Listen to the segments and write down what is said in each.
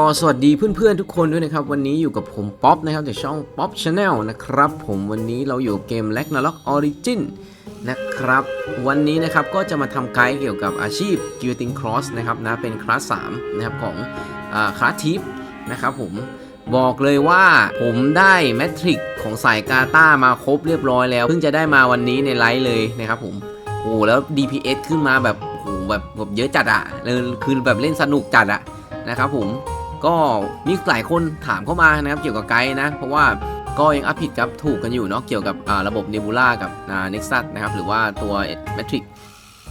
ก็สวัสดีเพื่อนๆทุกคนด้วยนะครับ วันนี้อยู่กับผมป๊อปนะครับจากช่อง Pop Channel นะครับผมวันนี้เราอยู่เกม l a g n a r o k Origin นะครับ วันนี้นะครับก็จะมาทำไกด์เกี่ยวกับอาชีพ g u i l t i n Cross นะครับนะเป็นคลาส 3 นะครับของอาคลาสทิปนะครับผมบอกเลยว่าผมได้แมทริกของสายกาตามาครบเรียบร้อยแล้ว เพิ่งจะได้มาวันนี้ในไลฟ์เลยนะครับผมโอ้แล้ว DPS ขึ้นมาแบบโอ้แบบแบบเยอะจัดอะเออคือแบบเล่นสนุกจัดอะนะครับผม ก็มีหลายคนถามเข้ามานะครับเกี่ยวกับไกด์นะ เพราะว่าก็ยังอัพผิดกับถูกกันอยู่เนาะเกี่ยวกับระบบ Nebula กับอ่า Nexus นะครับหรือว่าตัว Matrix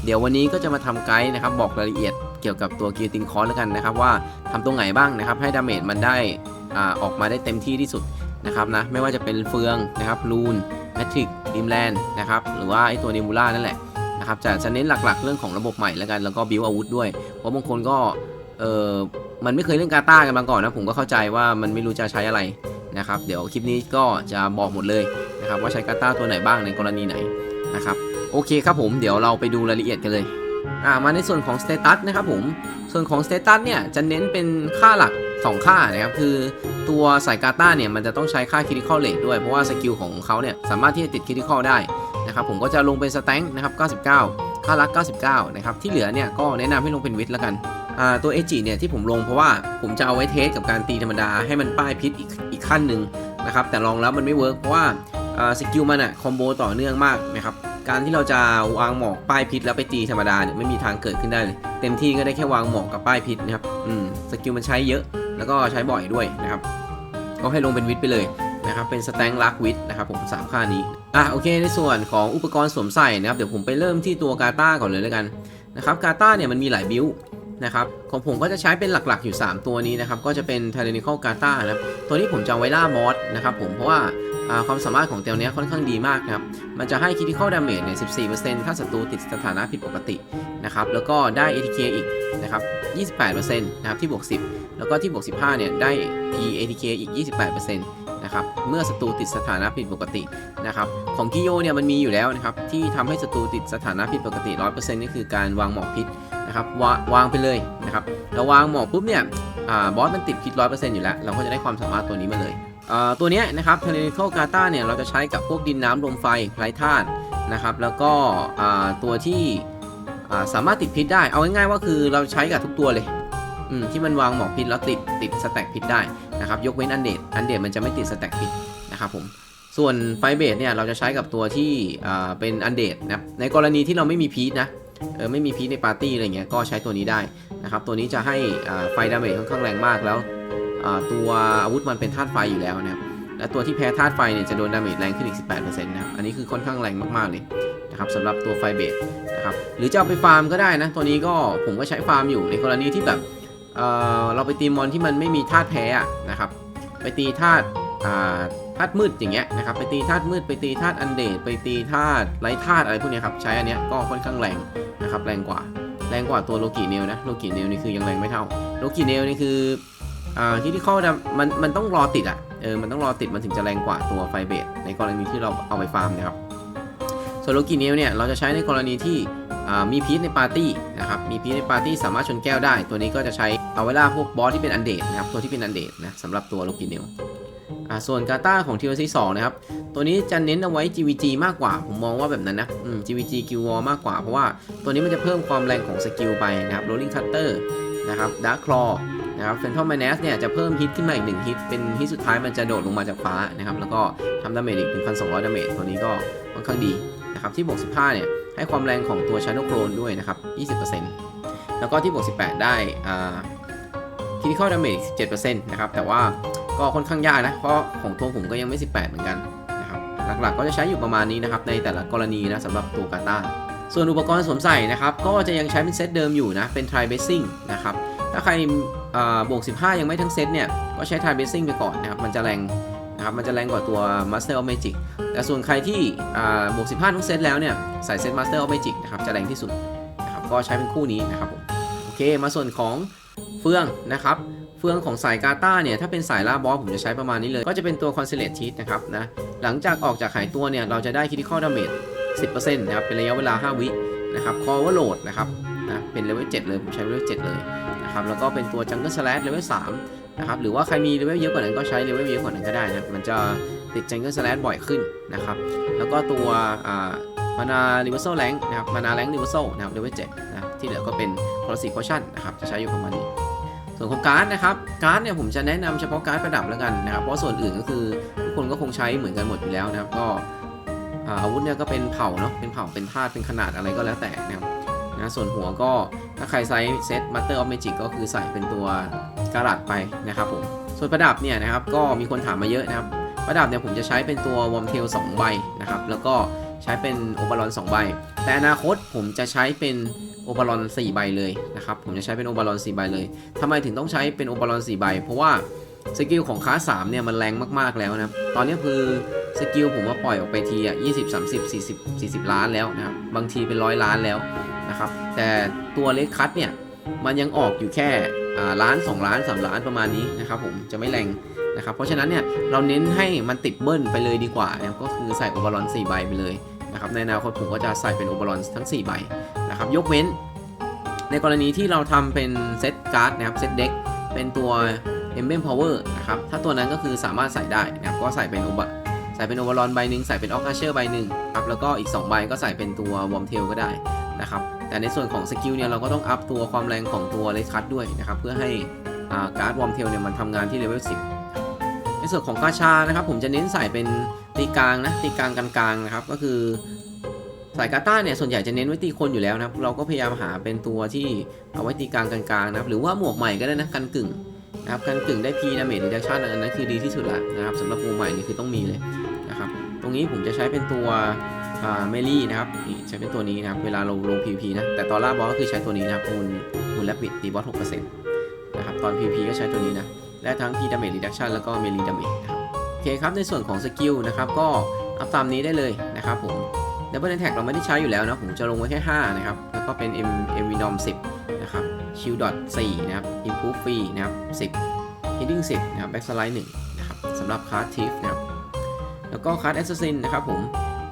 เดี๋ยววันนี้ก็จะมาทำไกด์นะครับบอกรายละเอียดเกี่ยวกับตัว g u i l t i n c o r แล้วกันนะครับว่าทำตรงไหนบ้างนะครับ ให้ดาเมจมันได้อออกมาได้เต็มที่ที่สุดนะครับนะไม่ว่าจะเป็นเฟืองนะครับลูนแมทริกดิมแลนนะครับหรือว่าไอตัว Nebula นั่นแหละนะครับจะจะเน้นหลักๆ เรื่องของระบบใหม่แล้วกันแล้วก็บิวอาวุธด้วยเพราะบางคนก็ เออมันไม่เคยเล่นกาตาร์กันมาก่อนนะ ผมก็เข้าใจว่ามันไม่รู้จะใช้อะไรนะครับ เดี๋ยวคลิปนี้ก็จะบอกหมดเลยนะครับว่าใช้กาตาร์ตัวไหนบ้างในกรณีไหนนะครับ โอเคครับผม เดี๋ยวเราไปดูรายละเอียดกันเลยอ่ามาในส่วนของสเตตัสนะครับผม ส่วนของสเตตัสเนี่ยจะเน้นเป็นค่าหลัก 2 ค่านะครับ คือตัวสายกาตาร์เนี่ยมันจะต้องใช้ค่าคิ t ิคอลเล e ด้วย เพราะว่าสกิลของเขาเนี่ยสามารถที่จะติดคิ t ิคอลได้นะครับ ผมก็จะลงเป็นสแตงนะครับ 99 ค่ารัก 99 นะครับ ที่เหลือเนี่ยก็แนะนำให้ลงเป็นวิทแล้วกัน ตัวเอจิเนี่ยที่ผมลงเพราะว่าผมจะเอาไว้เทสกับการตีธรรมดาให้มันป้ายพิษอีกอีกขั้นหนึ่งนะครับแต่ลองแล้วมันไม่เวิร์กเพราะว่าสกิลมันอะคอมโบต่อเนื่องมากนะครับการที่เราจะวางหมอกป้ายพิษแล้วไปตีธรรมดาเนี่ยไม่มีทางเกิดขึ้นได้เลย เต็มที่ก็ได้แค่วางหมอกกับป้ายพิษนะครับอืมสกิลมันใช้เยอะแล้วก็ใช้บ่อยด้วยนะครับก็ให้ลงเป็นวิทไปเลยนะครับเป็นสแตงลักวิทนะครับผมสามค่านี้อะโอเค ในส่วนของอุปกรณ์สวมใส่นะครับเดี๋ยวผมไปเริ่มที่ตัวกาตาก่อนเลยแล้วกันนะครับกาตาเนี่ยมันมีหลายบิล นะครับของผมก็จะใช้เป็นหลักๆอยู่ 3 ตัวนี้นะครับ ก็จะเป็น t y r a n n i c a l กาตานะครับตัวนี้ผมจะไว้ล่าบอสนะครับผมเพราะว่าความสามารถของเตียวเนี้ยค่อนข้างดีมากนะครับ มันจะให้ critical damage เนี่ย 14%ถ้าศัตรูติดสถานะผิดปกตินะครับ แล้วก็ได้ ATK อีกนะครับ 28%นะครับที่บวก 10 แล้วก็ที่บวก 15 เนี่ย ได้ PATK อีก 28%นะครับ เมื่อศัตรูติดสถานะผิดปกตินะครับ ของกิโยเนี่ยมันมีอยู่แล้วนะครับ ที่ทำให้ศัตรูติดสถานะผิดปกติ 100%นี่คือการวางหมอกพิษ นะครับวาวางไปเลยนะครับเราวางหมอกปุ๊บเนี่ยอบอสมันติดพิษ100%อร์เซ็นต์อยู่แล้ว เราก็จะได้ความสามารถตัวนี้มาเลยตัวนี้นะครับ t e r r a n i c a l g a t a เนี่ยเราจะใช้กับพวกดินน้ำลมไฟไร้ธาตุนะครับ แล้วก็ตัวที่สามารถติดพิษได้ เอาง่ายๆว่าคือเราใช้กับทุกตัวเลยที่มันวางหมอกพิษแล้วติดติดสแต็กพิษได้นะครับ ยกเว้นอันเดดอันเดดมันจะไม่ติดสแต็กพิษนะครับผมส่วนไฟเบสเนี่ยเราจะใช้กับตัวที่เป็นอันเดดนะในกรณีที่เราไม่มีพีชนะ เออไม่มีพีชในปาร์ตี้อะไรเงี้ยก็ใช้ตัวนี้ได้นะครับตัวนี้จะให้ไฟดาเมจค่อนข้างแรงมากแล้วตัวอาวุธมันเป็นธาตุไฟอยู่แล้วนะครับและตัวที่แพ้ธาตุไฟเนี่ยจะโดนดาเมจแรงขึ้นอีก 18%นะครับอันนี้คือค่อนข้างแรงมากๆเลยนะครับสำหรับตัวไฟเบสนะครับหรือจะเอาไปฟาร์มก็ได้นะตัวนี้ก็ผมก็ใช้ฟาร์มอยู่ในกรณีที่แบบเเราไปตีมอนที่มันไม่มีธาตุแพ้นะครับไปตีธาตุ ธาตุมืดอย่างเงี้ยนะครับไปตีธาตุมืดไปตีธาตุอันเดดไปตีธาตุไร้ธาตุอะไรพวกนี้ครับใช้อันเนี้ยก็ค่อนข้างแรงนะครับแรงกว่าแรงกว่าตัวโลกิเนลนะโลกิเนลนี่คือยังแรงไม่เท่าโลกิเนลนี่คืออ่าที่ที่เข้อมันมันต้องรอติดอะเออมันต้องรอติดมันถึงจะแรงกว่าตัวไฟเบสในกรณีที่เราเอาไปฟาร์มนะครับส่วนโลกิเนลเนี่ยเราจะใช้ในกรณีที่มีพีชในปาร์ตี้นะครับมีพีชในปาร์ตี้สามารถชนแก้วได้ ตัวนี้ก็จะใช้เอาไว้ล่าพวกบอสที่เป็นอันเดดนะครับตัวที่เป็นอันเดดนะสำหรับตัวโลกิเนล อ่าส่วนกาตาของทีโอซีสองนะครับ ตัวนี้จะเน้นเอาไว้ GVG มากกว่า ผมมองว่าแบบนั้นนะอืม GVG กิววอมากกว่า เพราะว่าตัวนี้มันจะเพิ่มความแรงของสกิลไปนะครับ Rolling Cutter นะครับดาร์คลอนะครับเฟนทอมแมนสเนี่ยจะเพิ่มฮิตขึ้นมาอีกหนึ่งฮิต เป็นฮิตสุดท้ายมันจะโดดลงมาจากฟ้านะครับ แล้วก็ทำดาเมจอีก1,200ดาเมจตัวนี้ก็ค่อนข้างดีนะครับ ที่บวก15 เนี่ย ให้ความแรงของตัว Shadow Clone ด้วยนะครับ 20%แล้วก็ที่บวก18 ได้อ่า Critical Damage 17%นะครับ แต่ว่า ก็ค่อนข้างยากนะ เพราะของตัวผมก็ยังไม่ 18 เหมือนกันนะครับหลักๆก็จะใช้อยู่ประมาณนี้นะครับในแต่ละกรณีนะสำหรับตัวกาตาส่วนอุปกรณ์สวมใส่นะครับก็จะยังใช้เป็นเซตเดิมอยู่นะเป็น Tri Basing นะครับถ้าใครบวก 15 ยังไม่ทั้งเซตเนี่ยก็ใช้ Tri Basing ไปก่อนนะครับมันจะแรงนะครับมันจะแรงกว่าตัว Master of Magic แต่ส่วนใครที่บวก 15ทุกเซตแล้วเนี่ยใส่เซต Master of Magic นะครับจะแรงที่สุดนะครับก็ใช้เป็นคู่นี้นะครับผมโอเคมาส่วนของเฟืองนะครับ เฟืองของสายกาตาเนี่ยถ้าเป็นสายล่าบอสผมจะใช้ประมาณนี้เลย ก็จะเป็นตัว Constellate Teeth นะครับนะหลังจากออกจากหายตัวเนี่ยเราจะได้ Critical Damage 10%นะครับเป็นระยะเวลา 5 วินะครับ Cover Load นะครับนะเป็นเลเวล7เลย ผมใช้เลเวล7เลยนะครับนะครับแล้วก็เป็นตัว Jungle Slash Level 3นะครับหรือว่าใครมีเลเวลเยอะกว่านั้นก็ใช้เลเวลเยอะกว่านั้นก็ได้นะมันจะติด Jungle Slash บ่อยขึ้นนะครับแล้วก็ตัวมานา Reversal Rank นะครับมานา Rank Reversal นะครับ Level 7นะที่เหลือก็เป็น Policy Potion นะครับจะใช้อยู่ประมาณนี้ ส่วนของการ์ดนะครับการ์ดเนี่ยผมจะแนะนำเฉพาะการ์ดประดับแล้วกันนะครับเพราะส่วนอื่นก็คือทุกคนก็คงใช้เหมือนกันหมดอยู่แล้วนะครับก็อาวุธเนี่ยก็เป็นเผ่าเนาะเป็นเผ่าเป็นธาตุเป็นขนาดอะไรก็แล้วแต่นะครับนะส่วนหัวก็ถ้าใครใช้เซต Master of Magic ก็คือใส่เป็นตัวกรัดไปนะครับผมส่วนประดับเนี่ยนะครับก็มีคนถามมาเยอะนะครับ ประดับเนี่ยผมจะใช้เป็นตัววอมเทล2ใบนะครับแล้วก็ ใช้เป็นโอเปอรอน2ใบ แต่อนาคตผมจะใช้เป็นโอเปอรอน4ใบเลยนะครับ ผมจะใช้เป็นโอเปอรอน4ใบเลยทำไมถึงต้องใช้เป็นโอเปอรอน4ใบ เพราะว่าสกิลของคลาส3เนี่ยมันแรงมากๆแล้วนะครับ ตอนนี้คือสกิลผมว่าปล่อยออกไปทีอะ20 30 40 40ล้านแล้วนะครับ บางทีเป็นร้อยล้านแล้วนะครับ แต่ตัวเลดคัตเนี่ยมันยังออกอยู่แค่ ล้าน 2 ล้าน 3 ล้านประมาณนี้นะครับผมจะไม่แรงนะครับเพราะฉะนั้นเนี่ยเราเน้นให้มันติดเบิ้ลไปเลยดีกว่านะก็คือใส่โอเปอรอน4ใบไปเลยนะครับในอนาคตผมก็จะใส่เป็นโอเปอรอนทั้ง 4 ใบนะครับยกเว้น ในกรณีที่เราทำเป็นเซตการ์ดนะครับเซตเด็กเป็นตัว e m b l e m Power นะครับถ้าตัวนั้นก็คือสามารถใส่ได้นะครับก็ใส่เป็นโอเปใส่เป็นโอเปอรอนใบหนึ่งใส่เป็นออคาเชอร์ใบหนึ่งครับแล้วก็อีก 2 ใบก็ใส่เป็นตัววอมเทลก็ได้นะครับ แต่ในส่วนของสกิลเนี่ยเราก็ต้องอัพตัวความแรงของตัวเลคัตด้วยนะครับ เพื่อให้อ่าการ์ดวอมเทลเนี่ยมันทำงานที่เลเวล10 ในส่วนของกาชานะครับ ผมจะเน้นใส่เป็นตีกลางนะตีกลางกลางๆนะครับก็คือสายกาต้าเนี่ยส่วนใหญ่จะเน้นไว้ตีคนอยู่แล้วนะครับ เราก็พยายามหาเป็นตัวที่เอาไว้ตีกลางกลางๆนะครับ หรือว่าหมวกใหม่ก็ได้นะกันกึ่งนะครับกันกึ่งได้พีดาเมจรีดักชันอันนั้นคือดีที่สุดละนะครับสำหรับหมวกใหม่นี่คือต้องมีเลยนะครับตรงนี้ผมจะใช้เป็นตัว เมลี่นะครับนี่ใช้เป็นตัวนี้นะครับเวลาลงลง PVP นะแต่ตอนล่าบอสก็คือใช้ตัวนี้นะครับมูลมูลและปิดตีบอส6%นต์นะครับตอน PVP ก็ใช้ตัวนี้นะได้ทั้ง P Damage Reduction แล้วก็ Melee Damage นะครับโอเคครับในส่วนของสกิลนะครับก็อัพตามนี้ได้เลยนะครับผม Double Attack เราไม่ได้ใช้อยู่แล้วนะผมจะลงไว้แค่5นะครับแล้วก็เป็น M M v n o m 10นะครับ Shield Dot 4นะครับ Improve Free นะครับ10 Healing 10นะครับ Backslide 1นะครับสำหรับค a r d Thief นะครับแล้วก็ Card Assassin นะครับผม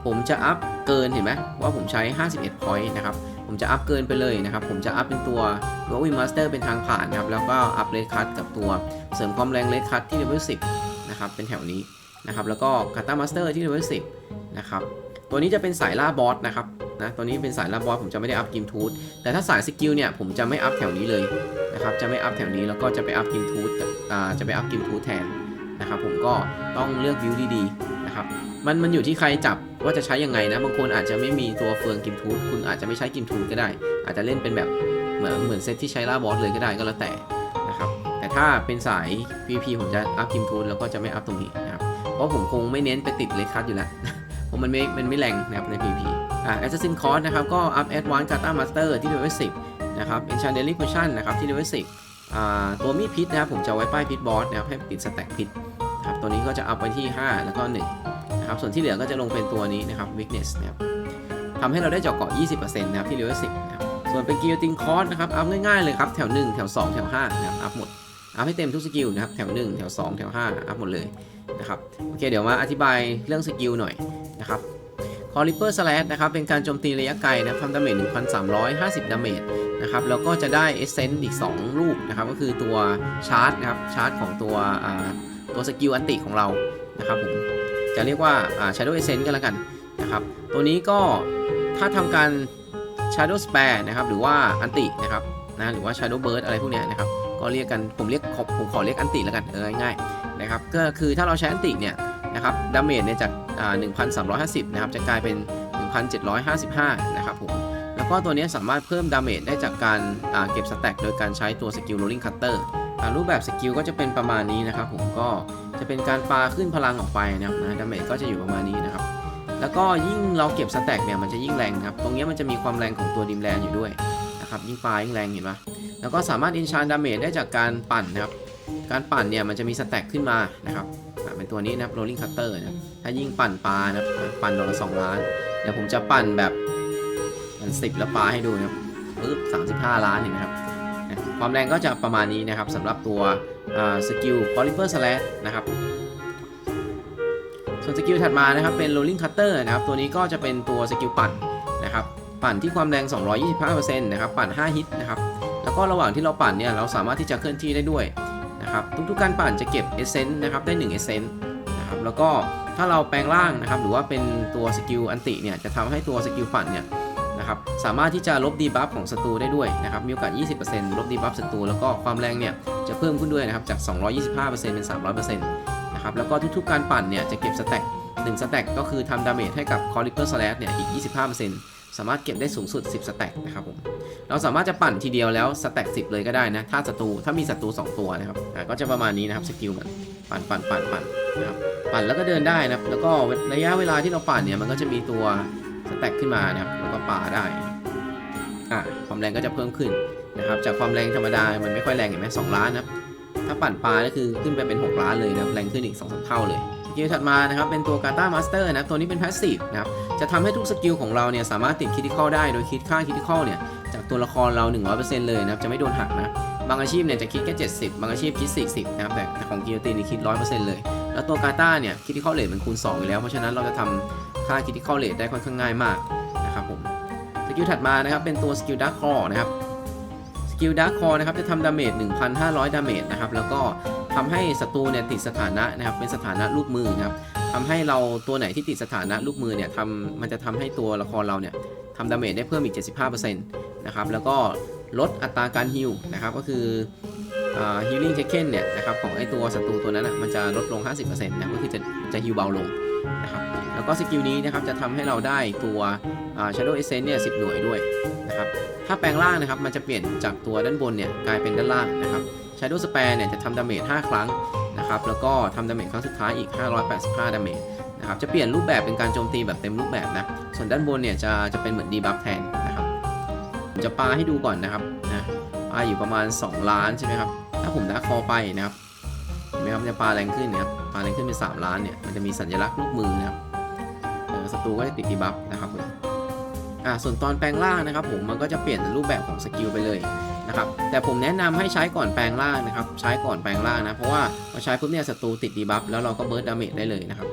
ผมจะอัพเกินเห็นไหมว่าผมใช้ 51 point นะครับ ผมจะอัพเกินไปเลยนะครับ ผมจะอัพเป็นตัว r o w i n Master เป็นทางผ่านนะครับ แล้วก็อัพเลดคัตกับตัวเสริมความแรงเลดคัตที่เลเวล10 นะครับ เป็นแถวนี้นะครับ แล้วก็คาตามาสเตอร์ที่เลเวล10 นะครับ ตัวนี้จะเป็นสายล่าบอสนะครับ นะ ตัวนี้เป็นสายล่าบอสผมจะไม่ได้อัพกิมทูธแต่ถ้าสายสกิลเนี่ยผมจะไม่อัพแถวนี้เลยนะครับ จะไม่อัพแถวนี้แล้วก็จะไปอัพกิมทูธจะไปอัพกิมทูธแทนนะครับ ผมก็ต้องเลือกวิวดีๆ นะครับมันมันอยู่ที่ใครจับว่าจะใช้ยังไงนะบางคนอาจจะไม่มีตัวเฟืองกิมทูธคุณอาจจะไม่ใช้กิมทูธก็ได้ อาจจะเล่นเป็นแบบเหมือนเหมือนเซตที่ใช้ล่าบอสเลยก็ได้ก็แล้วแต่นะครับแต่ถ้าเป็นสาย PVP ผมจะอัพกิมทูธแล้วก็จะไม่อัพตรงนี้นะครับเพราะผมคงไม่เน้นไปติดเลคัสอยู่แล้วเพราะมันไม่มันไม่แรงนะครับใน PVP อ่า Assassin Cost นะครับก็อัพ Advanced Kata Master ที่เลเวล10นะครับ Enchanted Potion นะครับที่เลเวล10อ่าตัวมีดพิษนะครับผมจะไว้ป้ายพิษบอสนะครับให้ปิดสแต็กพิษ ตัวนี้ก็จะอัพไปที่ 5 แล้วก็1นะครับ ส่วนที่เหลือก็จะลงเป็นตัวนี้นะครับ Weakness นะครับทำให้เราได้เจาะเกาะ 20%นะครับที่เลเวล10นะครับ ส่วนเป็น Guillotine Cost นะครับ อัพง่ายๆเลยครับ แถว 1 แถว 2 แถว5นะครับ อัพหมด อัพให้เต็มทุกสกิลนะครับ แถว 1 แถว 2 แถว 5 อัพหมดเลยนะครับ โอเค เดี๋ยวมาอธิบายเรื่องสกิลหน่อยนะครับคอริเปอร์สแลชนะครับ เป็นการโจมตีระยะไกลนะครับทำดาเมจ 1,350 ดาเมจนะครับ แล้วก็จะได้เอเซนต์อีก 2 ลูกนะครับ ก็คือตัวชาร์จนะครับ ชาร์จของตัวอ่า ตัวสกิลอันติของเรานะครับผมจะเรียกว่า Shadow Essence ก็แล้วกันนะครับตัวนี้ก็ถ้าทำการ Shadow Spare นะครับหรือว่าอันตินะครับนะหรือว่า Shadow Burst อะไรพวกนี้นะครับก็เรียกกันผมเรียกขผมขอเรียกอันติแล้วกันเออง่ายๆนะครับก็คือถ้าเราใช้อันติเนี่ยนะครับดาเมจเนี่ยจากอ่า1,350นะครับจะกลายเป็น 1,755นะครับผมแล้วก็ตัวนี้สามารถเพิ่มดาเมจได้จากการเก็บสแต็กโดยการใช้ตัวสกิล rolling cutter รูปแบบสกิลก็จะเป็นประมาณนี้นะครับผมก็จะเป็นการปาขึ้นพลังออกไปนะครับนะดาเมจก็จะอยู่ประมาณนี้นะครับ แล้วก็ยิ่งเราเก็บสแต็กเนี่ยมันจะยิ่งแรงครับ ตรงนี้มันจะมีความแรงของตัวดิมแลนอยู่ด้วยนะครับยิ่งปายิ่งแรงเห็นปะแล้วก็สามารถอินชานดาเมจได้จากการปั่นนะครับ การปั่นเนี่ยมันจะมีสแต็กขึ้นมานะครับเป็นตัวนี้นะครับ rolling cutter นะถ้ายิ่งปั่นปลานะปั่นดอกละสองล้าน เดี๋ยวผมจะปั่นแบบมันสิบแล้วปลาให้ดูนะครับปึ๊บสามสิบห้าล้านเห็นไหมครับ ความแรงก็จะประมาณนี้นะครับสำหรับตัวสกิล Polyper Slash นะครับส่วนสกิลถัดมานะครับเป็น rolling cutter นะครับตัวนี้ก็จะเป็นตัวสกิลปั่นนะครับปั่นที่ความแรง 225%นะครับปั่น 5 ฮิตนะครับแล้วก็ระหว่างที่เราปั่นเนี่ยเราสามารถที่จะเคลื่อนที่ได้ด้วยนะครับทุกๆการปั่นจะเก็บเอเซนต์นะครับได้1เอเซนต์นะครับแล้วก็ถ้าเราแปลงร่างนะครับหรือว่าเป็นตัวสกิลอันติเนี่ยจะทำให้ตัวสกิลปั่นเนี่ย นะครับสามารถที่จะลบดีบัฟของศัตรูได้ด้วยนะครับมีโอกาส 20%ลบดีบัฟศัตรูแล้วก็ความแรงเนี่ยจะเพิ่มขึ้นด้วยนะครับจาก 225%เป็น 300%นะครับแล้วก็ทุกๆการปั่นเนี่ยจะเก็บสแต็ก1สแต็กก็คือทำดาเมจให้กับคอริเปอร์สแลชเนี่ยอีก 25%สามารถเก็บได้สูงสุด 10 สแต็กนะครับผมเราสามารถจะปั่นทีเดียวแล้วสแต็ก10 เลยก็ได้นะถ้าศัตรูถ้ามีศัตรู2 ตัวนะครับก็จะประมาณนี้นะครับสกิลมันปั่นปั่นปั่นปั่นนะครับปั่นแล้วก็เดินได้นะครับแล้วก็ระยะเวลาที่เราปั่นเนี่ยมันก็จะมีตัวสแต็กขึ้นมานะครับ ป่าได้อ่าความแรงก็จะเพิ่มขึ้นนะครับ จากความแรงธรรมดา มันไม่ค่อยแรงเห็นไหมสองล้านนะถ้าปั่นปลาก็คือขึ้นไปเป็น 6 ล้านเลยนะแรงขึ้นอีก2อสเท่าเลยสกิลถัดมานะครับเป็นตัวกาตามาสเตอร์นะตัวนี้เป็นพาสซีฟนะครับจะทำให้ทุกสกิลของเราเนี่ยสามารถติดคิดิคอลได้โดยคิดค่าคิดิคอลเนี่ยจากตัวละครเรา 100%เลยนะครับจะไม่โดนหักนะบางอาชีพเนี่ยจะคิดแค่ 70 บางอาชีพคิด 40 นะครับแต่ของกิโยตินนี่คิด 100%เลย แล้วตัวกาตาเนี่ยคิดที่ข้อเลทมันคูณ2อยู่แล้วเพราะฉะนั้นเราจะทำค่าคิดที่ข้อเลทได้ค่อนข้างง่ายมากนะครับผม กิลถัดมานะครับเป็นตัวสกิลดักคอนะครับสกิลดักคอนะครับจะทำดาเมจ 1,500 ดาเมจนะครับแล้วก็ทำให้ศัตรูเนี่ยติดสถานะนะครับเป็นสถานะลูกมือนะครับทำให้เราตัวไหนที่ติดสถานะลูกมือเนี่ยทำมันจะทำให้ตัวละครเราเนี่ยทำดาเมจได้เพิ่มอีก 75%นะครับแล้วก็ลดอัตราการฮิลนะครับก็คือฮิลลิ่งเทคเคนเนี่ยนะครับของไอตัวศัตรูตัวนั้นนะมันจะลดลง 50%นะก็คือจะจะฮิลเบาลง นะครับแล้วก็สกิลนี้นะครับจะทำให้เราได้ตัว Shadow Essence เนี่ย10หน่วยด้วยนะครับถ้าแปลงร่างนะครับมันจะเปลี่ยนจากตัวด้านบนเนี่ยกลายเป็นด้านล่างนะครับ Shadow Spare เนี่ยจะทำดาเมจ5ครั้งนะครับแล้วก็ทำดาเมจครั้งสุดท้ายอีก 585ดาเมจนะครับจะเปลี่ยนรูปแบบเป็นการโจมตีแบบเต็มรูปแบบนะส่วนด้านบนเนี่ยจะจะเป็นเหมือนดีบัฟแทนนะครับผมจะปาให้ดูก่อนนะครับนะปาอยู่ประมาณ 2 ล้านใช่ไหมครับถ้าผมดักคอไปนะครับเห็นไหมครับจะปาแรงขึ้นนะครับาแรงขึ้นเป็น3ล้านเนี่ยมันจะมีสัญลักษณ์ลูกมือนะครับศัตรูก็จะติดดีบัฟนะครับผมอ่าส่วนตอนแปลงร่างนะครับผมมันก็จะเปลี่ยนรูปแบบของสกิลไปเลยนะครับแต่ผมแนะนำให้ใช้ก่อนแปลงร่างนะครับใช้ก่อนแปลงร่างนะเพราะว่าพอใช้ปุ๊บเนี่ยศัตรูติดดีบัฟแล้วเราก็เบิร์ดดาเมจได้เลยนะครับ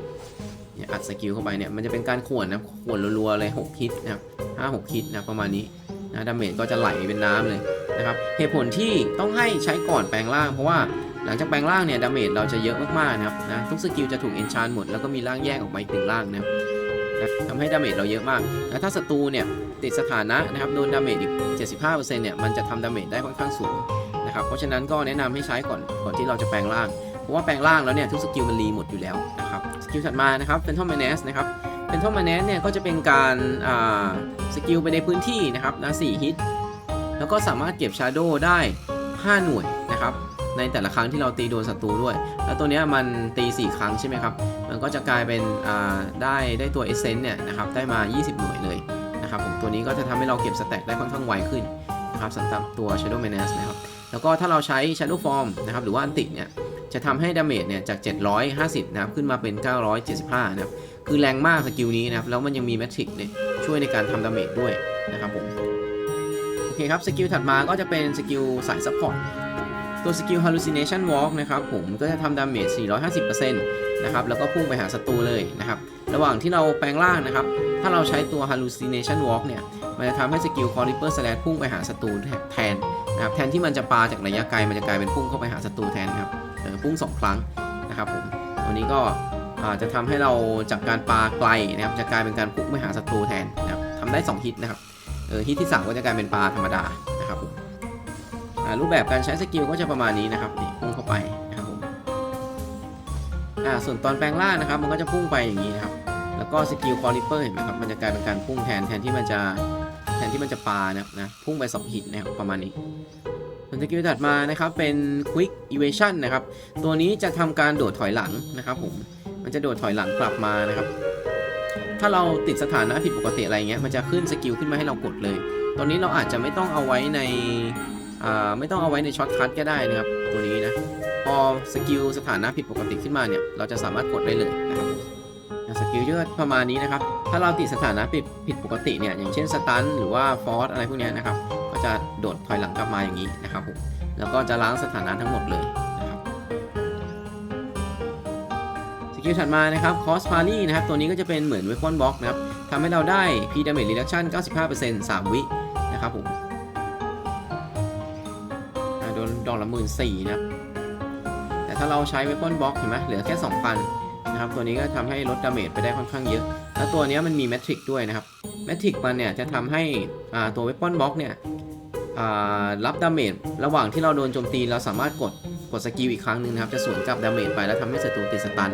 เนี่ยอัดสกิลเข้าไปเนี่ยมันจะเป็นการข่วนนะข่วนรัวๆเลย6ฮิตนะครับห้าหกฮิตนะประมาณนี้นะดาเมจก็จะไหลเป็นน้ำเลยนะครับเหตุผลที่ต้องให้ใช้ก่อนแปลงร่าง เพราะว่า หลังจากแปลงร่างเนี่ยดาเมจเราจะเยอะมากๆนะครับนะทุกสกิลจะถูกเอนชานหมดแล้วก็มีร่างแยกออกมาอีกหนึ่งร่างนะครับนะทำให้ดาเมจเราเยอะมากแล้วถ้าศัตรูเนี่ยติดสถานะนะครับโดนดาเมจอีก 75%เนี่ยมันจะทำดาเมจได้ค่อนข้างสูงนะครับเพราะฉะนั้นก็แนะนำให้ใช้ก่อนก่อนที่เราจะแปลงร่างเพราะว่าแปลงร่างแล้วเนี่ยทุกสกิลมันรีหมดอยู่แล้วนะครับสกิลถัดมานะครับเป็นทอมแมนเนสนะครับเป็นทอมแมนเนสเนี่ยก็จะเป็นการสกิลไปในพื้นที่นะครับนะ4ฮิตแล้วก็สามารถเก็บ Shadow ได้ 5 หน่วยนะครับ ในแต่ละครั้งที่เราตีโดนศัตรูด้วย แล้วตัวนี้มันตี 4 ครั้งใช่ไหมครับ มันก็จะกลายเป็นได้ได้ตัว Essence เนี่ยนะครับได้มา 20 หน่วยเลยนะครับผมตัวนี้ก็จะทำให้เราเก็บสแต็กได้ค่อนข้างไวขึ้นนะครับสำหรับตัว Shadow Menace นะครับ แล้วก็ถ้าเราใช้ Shadow Form นะครับหรือว่าอันติเนี่ยจะทำให้ดาเมจเนี่ยจาก 750 นะครับขึ้นมาเป็น 975 นะครับคือแรงมากสกิลนี้นะครับแล้วมันยังมีแมทริกเนี่ยช่วยในการทำดาเมจด้วยนะครับผมโอเคครับสกิลถัดมาก็จะเป็นสกิลสายซัพพอร์ต ตัวสกิล hallucination walk นะครับผมก็จะทำดาเมจ 450%นะครับแล้วก็พุ่งไปหาศัตรูเลยนะครับระหว่างที่เราแปลงร่างนะครับ ถ้าเราใช้ตัว hallucination walk เนี่ยมันจะทำให้สกิล Caliper slash พุ่งไปหาศัตรูแทนนะครับแทนที่มันจะปาจากระยะไกลมันจะกลายเป็นพุ่งเข้าไปหาศัตรูแทนครับเออพุ่ง 2 ครั้งนะครับผมตัวนี้ก็จะทำให้เราจากการปาไกลนะครับจะกลายเป็นการพุ่งไปหาศัตรูแทนนะครับทำได้ 2 ฮิตนะครับเออฮิตที่ 3 ก็จะกลายเป็นปลาธรรมดา รูปแบบการใช้สกิลก็จะประมาณนี้นะครับนี่พุ่งเข้าไปนะครับผมอ่าส่วนตอนแปลงร่างนะครับ มันก็จะพุ่งไปอย่างนี้นะครับ แล้วก็สกิลคอลิเปอร์เห็นไหมครับมันจะกลายเป็นการพุ่งแทนแทนที่มันจะแทนที่มันจะปานะนะพุ่งไป2ฮิตนะครับประมาณนี้ส่วนสกิลถัดมานะครับเป็น Quick Evasion นะครับตัวนี้จะทำการโดดถอยหลังนะครับผมมันจะโดดถอยหลังกลับมานะครับ ถ้าเราติดสถานะผิดปกติอะไรเงี้ยมันจะขึ้นสกิลขึ้นมาให้เรากดเลย ตอนนี้เราอาจจะไม่ต้องเอาไว้ใน ไม่ต้องเอาไว้ในช็อตคัทก็ได้นะครับ ตัวนี้นะ พอสกิลสถานะผิดปกติขึ้นมาเนี่ย เราจะสามารถกดได้เลยนะครับอะสกิลก็ประมาณนี้นะครับ ถ้าเราติดสถานะผิดผิดปกติเนี่ย อย่างเช่นสตันหรือว่าฟอสอะไรพวกนี้นะครับ ก็จะโดดถอยหลังกลับมาอย่างนี้นะครับผม แล้วก็จะล้างสถานะทั้งหมดเลยนะครับ สกิลถัดมานะครับ Cost Parry นะครับ ตัวนี้ก็จะเป็นเหมือน Weapon Box นะครับทำให้เราได้ P Damage Reduction 95% 3 วินะครับผม อกละหมื่นสี่นะครับแต่ถ้าเราใช้เวปอนบ็อกเห็นไหมเหลือแค่2,000นะครับตัวนี้ก็ทำให้ลดดาเมจไปได้ค่อนข้างเยอะ แล้วตัวนี้มันมีแมทริกด้วยนะครับแมทริกมันเนี่ยจะทำให้ตัวเวปอนบ็อกเนี่ยรับดาเมจระหว่างที่เราโดนโจมตีเราสามารถกดกดสกิลอีกครั้งหนึ่งนะครับจะสวนกลับดาเมจไปแล้วทำให้ศัตรูติดสตัน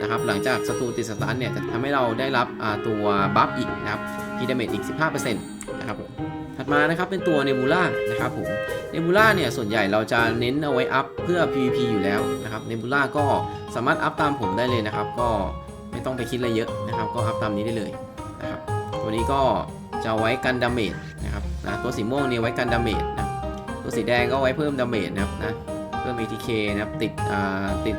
นะครับหลังจากศัตรูติดสตันเนี่ยจะทำให้เราได้รับตัวบัฟอีกนะครับ พีดาเมจอีก 15%นะครับผมถัดมานะครับเป็นตัวเนบูล่านะครับผมเนบูล่าเนี่ยส่วนใหญ่เราจะเน้นเอาไว้อัพเพื่อ PVP อยู่แล้วนะครับเนบูล่าก็สามารถอัพตามผมได้เลยนะครับ ก็ไม่ต้องไปคิดอะไรเยอะนะครับ ก็อัพตามนี้ได้เลยนะครับตัวนี้ก็จะไว้กันดาเมจนะครับนะตัวสีม่วงเนี่ยไว้กันดาเมจนะตัวสีแดงก็ไว้เพิ่มดาเมจนะครับนะเพิ่ม ATK นะครับติดอ่าติด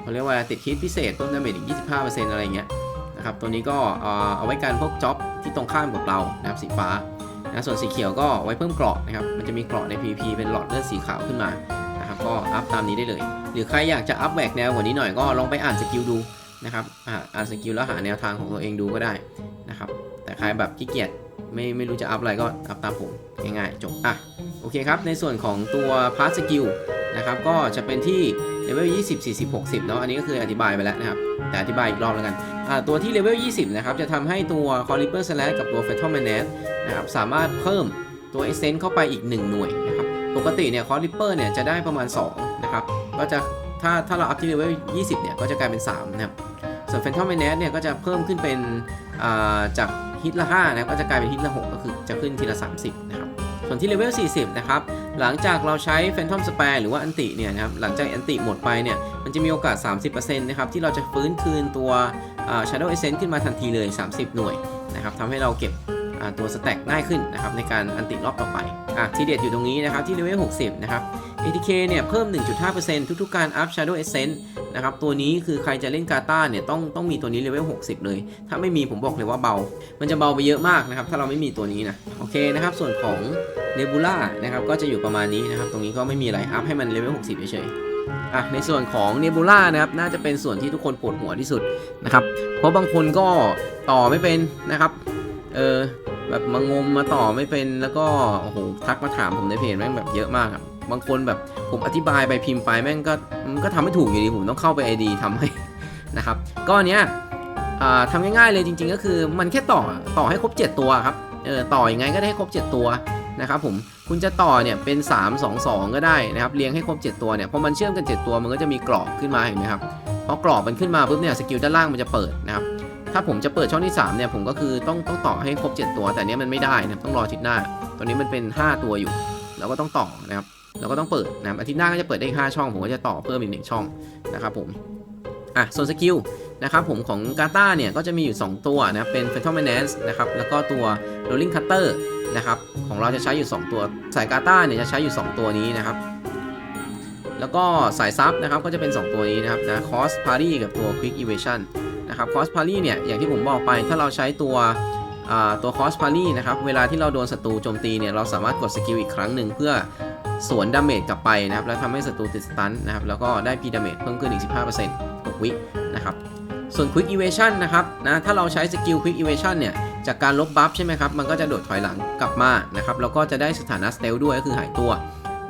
เขาเรียกว่าติดฮิตพิเศษเพิ่มดาเมจอีก 25%อะไรเงี้ยนะครับตัวนี้ก็อ่าเอาไว้กันพวกจ็อบ ที่ตรงข้ามกับเรานะครับสีฟ้านะส่วนสีเขียวก็ไว้เพิ่มเกราะนะครับมันจะมีเกราะใน PVP เป็นหลอดเลือดสีขาวขึ้นมานะครับก็อัพตามนี้ได้เลย หรือใครอยากจะอัพแหวกแนวกว่านี้หน่อยก็ลองไปอ่านสกิลดูนะครับอ่าอ่านสกิลแล้วหาแนวทางของตัวเองดูก็ได้นะครับแต่ใครแบบขี้เกียจไม่ไม่รู้จะอัพอะไรก็อัพตามผมง่ายๆจบอะโอเคครับในส่วนของตัวพาร์ทสกิลนะครับก็จะเป็นที่ เลเวล20 40 60 เนาะ อันนี้ก็คืออธิบายไปแล้วนะครับ แต่อธิบายอีกรอบแล้วกัน ตัวที่เลเวล20 นะครับ จะทำให้ตัว c o l i p e r Slash กับตัว Phantom Menace นะครับ สามารถเพิ่มตัว Essence เข้าไปอีก 1 หน่วยนะครับ ปกติเนี่ย c o l i p e r เนี่ยจะได้ประมาณ 2 นะครับ ก็จะ ถ้า ถ้าเราอัพที่เลเวล20 เนี่ย ก็จะกลายเป็น 3 นะครับ ส่วน Phantom Menace เนี่ย ก็จะเพิ่มขึ้นเป็นาจากฮิตละ5นะครับก็จะกลายเป็นฮิตละ 6 ก็คือจะขึ้นทีละ 30 นะครับ ส่วนที่เลเวล 40 นะครับ หลังจากเราใช้ Phantom Spare หรือว่าอันติเนี่ยนะครับ หลังจากอันติหมดไปเนี่ย มันจะมีโอกาส 30%นะครับ ที่เราจะฟื้นคืนตัวอ่า Shadow Essence ขึ้นมาทันทีเลย 30 หน่วยนะครับทำให้เราเก็บตัวสแต็กง่ายขึ้นนะครับในการอันติรอบต่อไปอะทีเด็ดอยู่ตรงนี้นะครับที่เลเวล 60 นะครับ ATK เนี่ยเพิ่ม 1.5%ทุกๆการอัพ Shadow Essence นะครับ ตัวนี้คือใครจะเล่นกาตาเนี่ยต้องต้องมีตัวนี้เลเวล 60 เลย ถ้าไม่มีผมบอกเลยว่าเบา มันจะเบาไปเยอะมากนะครับ ถ้าเราไม่มีตัวนี้นะ โอเคนะครับ ส่วนของ Nebula นะครับก็จะอยู่ประมาณนี้นะครับ ตรงนี้ก็ไม่มีอะไร อัพให้มันเลเวล 60เฉยอะในส่วนของ Nebula นะครับน่าจะเป็นส่วนที่ทุกคนปวดหัวที่สุดนะครับ เพราะบางคนก็ต่อไม่เป็นนะครับเออแบบมางมมาต่อไม่เป็นแล้วก็โอ้โหทักมาถามผมในเพจแม่งแบบเยอะมากครับ บางคนแบบผมอธิบายไปพิมพ์ไปแม่งก็มันก็ทำไม่ถูกอยู่ดีผมต้องเข้าไป ID ทำให้นะครับ ก็อันเนี้ยทำง่ายๆเลยจริง ๆ ก็คือมันแค่ต่อต่อให้ครบ 7 ตัวครับเออต่ออยังไงก็ได้ให้ครบ 7 ตัวนะครับผมคุณจะต่อเนี่ยเป็น 3 2 2 ก็ได้นะครับเรียงให้ครบ 7 ตัวเนี่ยพอมันเชื่อมกัน 7 ตัวมันก็จะมีกรอบขึ้นมาเห็นไหมครับพอกรอบมันขึ้นมาปุ๊บเนี่ยสกิลด้านล่างมันจะเปิดนะครับถ้าผมจะเปิดช่องที่3เนี่ยผมก็คือต้องต้องต่อให้ครบ 7 ตัว แต่เนี้ยมันไม่ได้นะต้องรออาทิตย์หน้า ตอนนี้มันเป็น 5 ตัวอยู่ เราก็ต้องต่อนะครับ เราก็ต้องเปิดนะอาทิตย์หน้าก็จะเปิดได้5ช่อง ผมก็จะต่อเพิ่มอีกหนึ่งช่องนะครับผมอะส่วนสกิลนะครับผมของกาตาเนี่ยก็จะมีอยู่ 2 ตัวนะเป็น Phantom Menace นะครับแล้วก็ตัว Rolling Cutter นะครับของเราจะใช้อยู่ 2 ตัว สายกาตาเนี่ยจะใช้อยู่ 2 ตัวนี้นะครับ แล้วก็สายซับนะครับก็จะเป็น 2 ตัวนี้นะครับนะ Cross Parry กับตัว Quick Evasion นะครับ Cross Parry เนี่ยอย่างที่ผมบอกไปถ้าเราใช้ตัว ตัว Cross Parry นะครับ เวลาที่เราโดนศัตรูโจมตีเนี่ย เราสามารถกดสกิลอีกครั้งหนึ่งเพื่อสวนดาเมจกลับไปนะครับ แล้วทำให้ศัตรูติดสตันนะครับ แล้วก็ได้พีดาเมจเพิ่มขึ้นอีก 15% 6 วินะครับ ส่วน Quick Evasion นะครับนะถ้าเราใช้สกิล Quick Evasion เนี่ย จากการลบบัฟใช่ไหมครับ มันก็จะโดดถอยหลังกลับมานะครับ แล้วก็จะได้สถานะสเตลด้วยก็คือหายตัว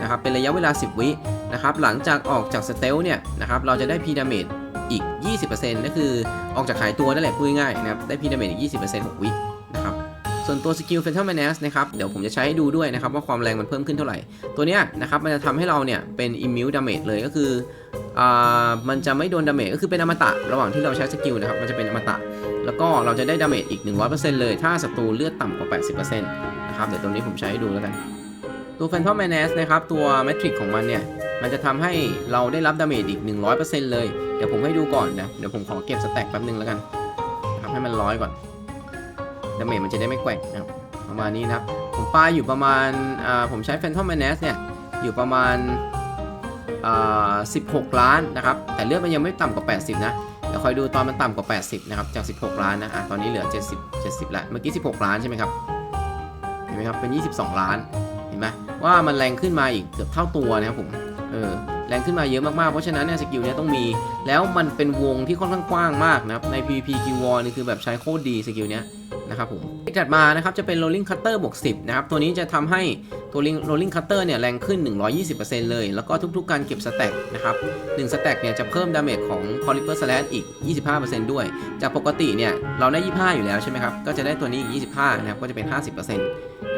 นะครับ เป็นระยะเวลา 10 วินะครับ หลังจากออกจากสเตลเนี่ยนะครับเราจะได้พีดาเมจอีก 20%นั่นคือออกจากหายตัวนั่นแหละพูดง่ายๆนะครับ ได้พีดาเมจอีก 20% 6 วินะครับ ส่วนตัวสกิล Phantom Menace นะครับเดี๋ยวผมจะใช้ให้ดูด้วยนะครับว่าความแรงมันเพิ่มขึ้นเท่าไหร่ ตัวเนี้ยนะครับมันจะทำให้เราเนี่ยเป็น immune damage เลยก็คืออ่ามันจะไม่โดนดาเมจก็คือเป็นอมตะระหว่างที่เราใช้สกิลนะครับมันจะเป็นอมตะ แล้วก็เราจะได้ดาเมจอีก 100%เลยถ้าศัตรูเลือดต่ำกว่า 80%นะครับเดี๋ยวตรงนี้ผมใช้ให้ดูแล้วกัน ตัว Phantom Menace นะครับตัวแมทริกของมันเนี่ยมันจะทำให้เราได้รับดาเมจอีก 100%เลย เดี๋ยวผมให้ดูก่อนนะ เดี๋ยวผมขอเก็บสแต็กแป๊บนึงแล้วกันครับให้มันร้อยก่อน ดาเมจมันจะได้ไม่แกว่งนะครับประมาณนี้นะครับ ผมปาอยู่ประมาณอ่าผมใช้ Phantom Menace เนี่ย อยู่ประมาณอ่า16 ล้านนะครับ แต่เลือดมันยังไม่ต่ำกว่า 80 นะเดี๋ยวคอยดูตอนมันต่ำกว่า 80 นะครับ จาก 16 ล้านนะอะตอนนี้เหลือ 70 70ล้วเมื่อกี้ 16 ล้านใช่ไหมครับ เห็นไหมครับ เป็น 22 ล้าน เห็นไหมว่ามันแรงขึ้นมาอีกเกือบเท่าตัวนะครับผม เออ แรงขึ้นมาเยอะมากๆ เพราะฉะนั้นเนี่ยสกิลเนี้ยต้องมี แล้วมันเป็นวงที่ค่อนข้างกว้างมากนะครับ ใน PVP q w a r นี่คือแบบใช้โคตรดีสกิลเนี้ยนะครับผมที่ถัดมานะครับจะเป็น rolling cutter บวก 10 นะครับ ตัวนี้จะทำให้ตัว rolling cutter เนี่ยแรงขึ้น 120%เลย แล้วก็ทุกๆการเก็บสแต็กนะครับ1สแต็กเนี่ยจะเพิ่มดาเมจของ polyper slash อีก 25%ด้วย จากปกติเนี่ยเราได้ 25 อยู่แล้วใช่ไหมครับ ก็จะได้ตัวนี้อีก 25 นะครับ ก็จะเป็น 50%น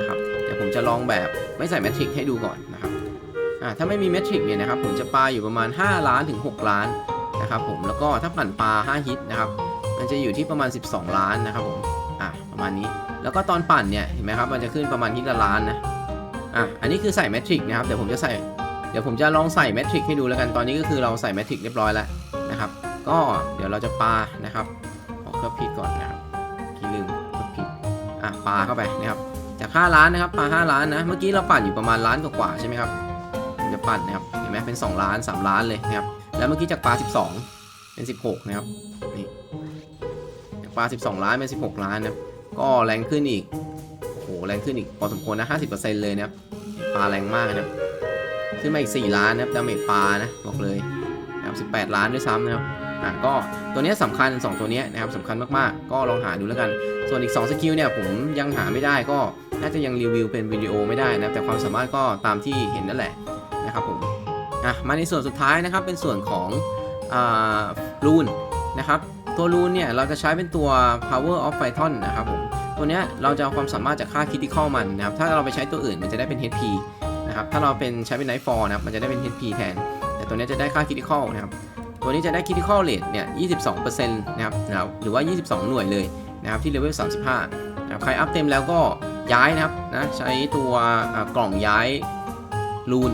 ะครับ เดี๋ยวผมจะลองแบบไม่ใส่แมทริกให้ดูก่อนนะครับ อ่าถ้าไม่มีเมทริกเนี่ยนะครับผมจะปาอยู่ประมาณ 5 ล้านถึง 6 ล้านนะครับผมแล้วก็ถ้าปั่นปลา 5 ฮิตนะครับมันจะอยู่ที่ประมาณ 12 ล้านนะครับผมอะประมาณนี้ แล้วก็ตอนปั่นเนี่ยเห็นไหมครับมันจะขึ้นประมาณฮิตละล้านนะอะอันนี้คือใส่เมทริกนะครับเดี๋ยวผมจะใส่เดี๋ยวผมจะลองใส่เมทริกให้ดูแล้วกันตอนนี้ก็คือเราใส่เมทริกเรียบร้อยแล้วนะครับ ก็เดี๋ยวเราจะปานะครับขอเครื่องพิดก่อนนะครับกี่ลืมเครื่องพิดอะปาเข้าไปนะครับจาก 5 ล้านนะครับปา5ล้านนะเมื่อกี้เราปั่นอยู่ประมาณล้านกว่าๆใช่ไหมครับ ปั่นนะครับเห็นไหมเป็น 2 ล้าน 3 ล้านเลยนะครับแล้วเมื่อกี้จากปลา 12 เป็น 16 นะครับนี่จากปลา 12 ล้านเป็น 16 ล้านนะครับก็แรงขึ้นอีกโอ้โหแรงขึ้นอีกพอสมควรนะ 50%เลยนะครับปลาแรงมากนะครับขึ้นมาอีก 4 ล้านนะครับดาเมจปลานะบอกเลยนะครับ18 ล้านด้วยซ้ำนะครับอะก็ตัวนี้ยสำคัญ 2 ตัวนี้นะครับสำคัญมากๆ ก็ลองหาดูแล้วกัน ส่วนอีก 2 สกิลเนี่ยผมยังหาไม่ได้ก็น่าจะยังรีวิวเป็นวิดีโอไม่ได้นะแต่ความสามารถก็ตามที่เห็นนั่นแหละ นะครับผมอะมาในส่วนสุดท้ายนะครับเป็นส่วนของรูนนะครับตัวรูนเนี่ยเราจะใช้เป็นตัว power of python นะครับผมตัวเนี้ยเราจะเอาความสามารถจากค่า critical มันนะครับถ้าเราไปใช้ตัวอื่นมันจะได้เป็น HP นะครับถ้าเราเป็นใช้เป็น nightfall นะครับมันจะได้เป็น HP แทน แต่ตัวเนี้ยจะได้ค่า critical นะครับตัวนี้จะได้ critical rate เนี่ย 22%นะครับนะครับหรือว่า 22 หน่วยเลยนะครับที่ level 35นะครับใครอัพเต็มแล้วก็ย้ายนะครับนะใช้ตัวกล่องย้ายรูน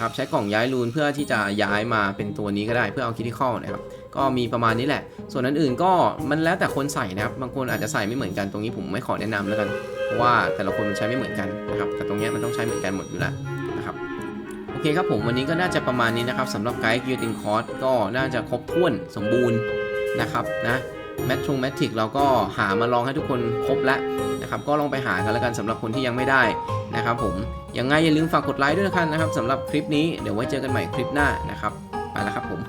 นะครับใช้กล่องย้ายรูนเพื่อที่จะย้ายมาเป็นตัวนี้ก็ได้เพื่อเอาคิด i คอลนะครับก็มีประมาณนี้แหละ ส่วนอื่นก็มันแล้วแต่คนใส่นะครับ บางคนอาจจะใส่ไม่เหมือนกันตรงนี้ผมไม่ขอแนะนำแล้วกันเพราะว่าแต่ละคนมันใช้ไม่เหมือนกันนะครับแต่ตรงนี้มันต้องใช้เหมือนกันหมดอยู่แล้วนะครับโอเคครับผมวันนี้ก็น่าจะประมาณนี้นะครับสำหรับไกด์กิลตินคอร์สก็น่าจะครบถ้วนสมบูรณ์นะครับนะ แมทชงแมททิกเราก็หามาลองให้ทุกคนครบแล้วนะครับก็ลองไปหากันแล้วกันสำหรับคนที่ยังไม่ได้นะครับผมยังไงอย่าลืมฝากกดไลค์ด้วยนะครับสำหรับคลิปนี้เดี๋ยวไว้เจอกันใหม่คลิปหน้านะครับไปแล้วครับผม